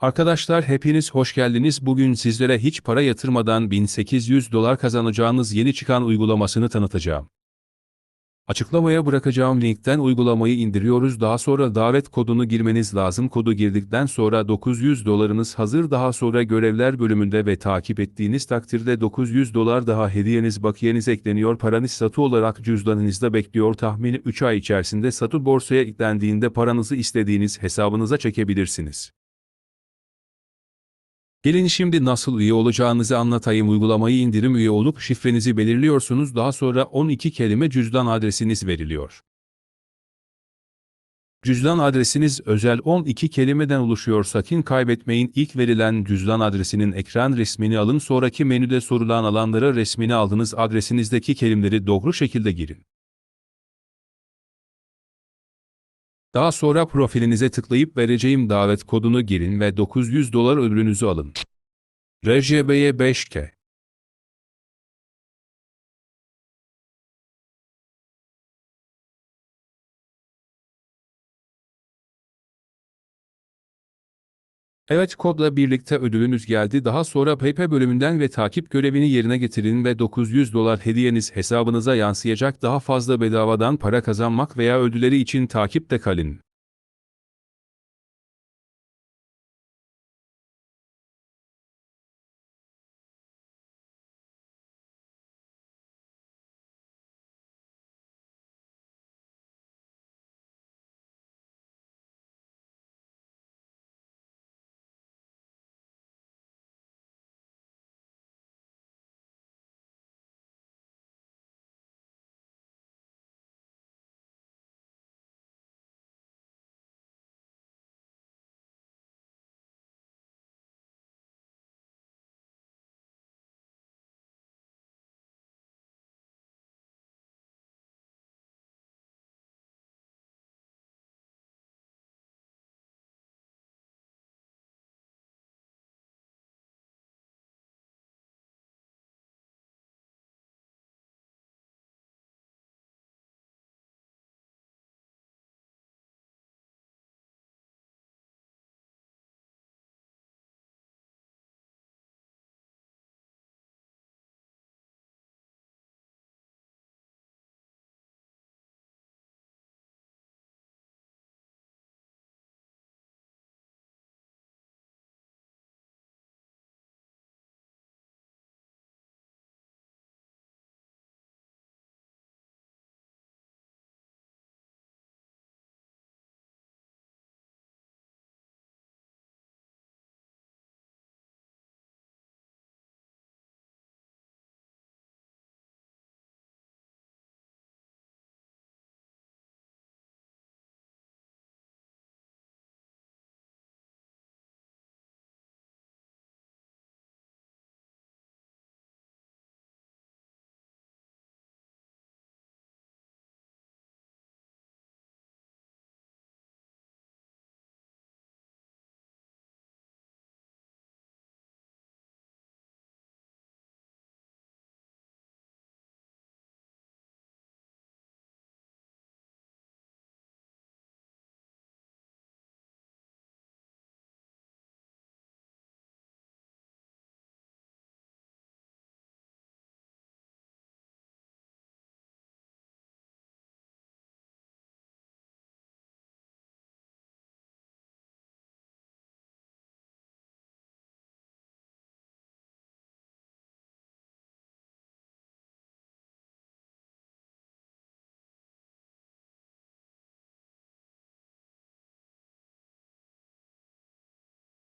Arkadaşlar hepiniz hoş geldiniz. Bugün sizlere hiç para yatırmadan 1800 dolar kazanacağınız yeni çıkan uygulamasını tanıtacağım. Açıklamaya bırakacağım linkten uygulamayı indiriyoruz. Daha sonra davet kodunu girmeniz lazım. Kodu girdikten sonra 900 dolarınız hazır. Daha sonra görevler bölümünde ve takip ettiğiniz takdirde 900 dolar daha hediyeniz bakiyeniz ekleniyor. Paranız satı olarak cüzdanınızda bekliyor. Tahmini 3 ay içerisinde satı borsaya eklendiğinde paranızı istediğiniz hesabınıza çekebilirsiniz. Gelin şimdi nasıl üye olacağınızı anlatayım. Uygulamayı indirim üye olup şifrenizi belirliyorsunuz. Daha sonra 12 kelime cüzdan adresiniz veriliyor. Cüzdan adresiniz özel 12 kelimeden oluşuyor. Sakın kaybetmeyin. İlk verilen cüzdan adresinin ekran resmini alın. Sonraki menüde sorulan alanlara resmini aldığınız adresinizdeki kelimeleri doğru şekilde girin. Daha sonra profilinize tıklayıp vereceğim davet kodunu girin ve 900 dolar ödülünüzü alın. RJB'ye 5K. Evet kodla birlikte ödülünüz geldi. Daha sonra PayPal bölümünden ve takip görevini yerine getirin ve 900 dolar hediyeniz hesabınıza yansıyacak. Daha fazla bedavadan para kazanmak veya ödülleri için takipte kalın.